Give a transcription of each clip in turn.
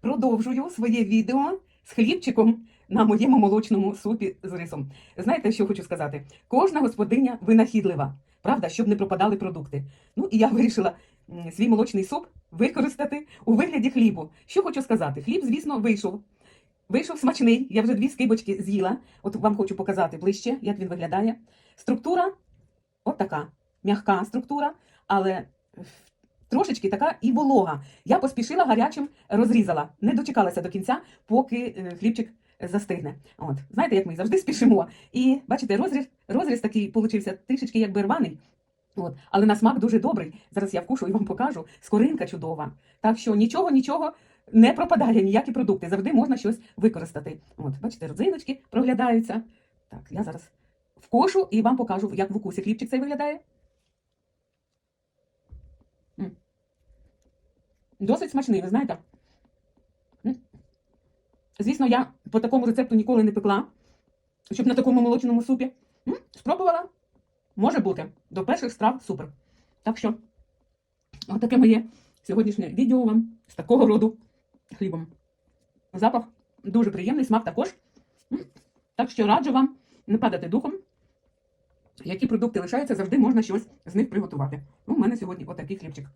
Продовжую своє відео з хлібчиком на моєму молочному супі з рисом. Знаєте, що хочу сказати? Кожна господиня винахідлива, правда, щоб не пропадали продукти. Ну і я вирішила свій молочний суп використати у вигляді хлібу. Що хочу сказати? Хліб, звісно, вийшов. Вийшов смачний. Я вже дві скибочки з'їла. От вам хочу показати ближче, як він виглядає. Структура от така, м'яка структура, але трошечки така і волога. Я поспішила гарячим розрізала. Не дочекалася до кінця, поки е, хлібчик застигне. От, знаєте, як ми завжди спішимо. І бачите, розріз, розріз такий получився трішечки якби рваний. От, але на смак дуже добрий. Зараз я вкушу і вам покажу. Скоринка чудова. Так що нічого, нічого не пропадає, ніякі продукти. Завжди можна щось використати. От, бачите, родзиночки проглядаються. Так, я зараз вкушу і вам покажу, як в укусі хлібчик цей виглядає. Досить смачний, ви знаєте. Звісно, я по такому рецепту ніколи не пекла, щоб на такому молочному супі. Спробувала. Може бути. До перших страв супер. Так що, отаке моє сьогоднішнє відео вам з такого роду хлібом. Запах дуже приємний, смак також. Так що раджу вам не падати духом. Які продукти лишаються, завжди можна щось з них приготувати. Ну, у мене сьогодні отакий хлібчик.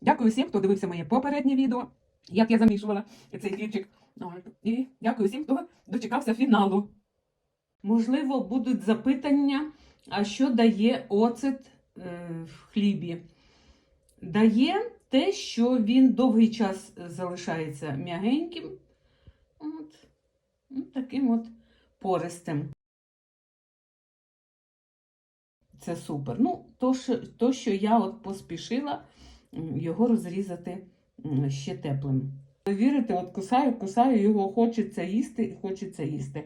Дякую всім, хто дивився моє попереднє відео, як я замішувала цей хлібчик. І дякую всім, хто дочекався фіналу. Можливо, будуть запитання, а що дає оцет е, в хлібі? Дає те, що він довгий час залишається м'ягеньким. От. Ну, таким от пористим. Це супер. Ну, то, що, то, що я от поспішила його розрізати ще теплим. Ви Вірите, от кусаю, кусаю, його хочеться їсти хочеться їсти.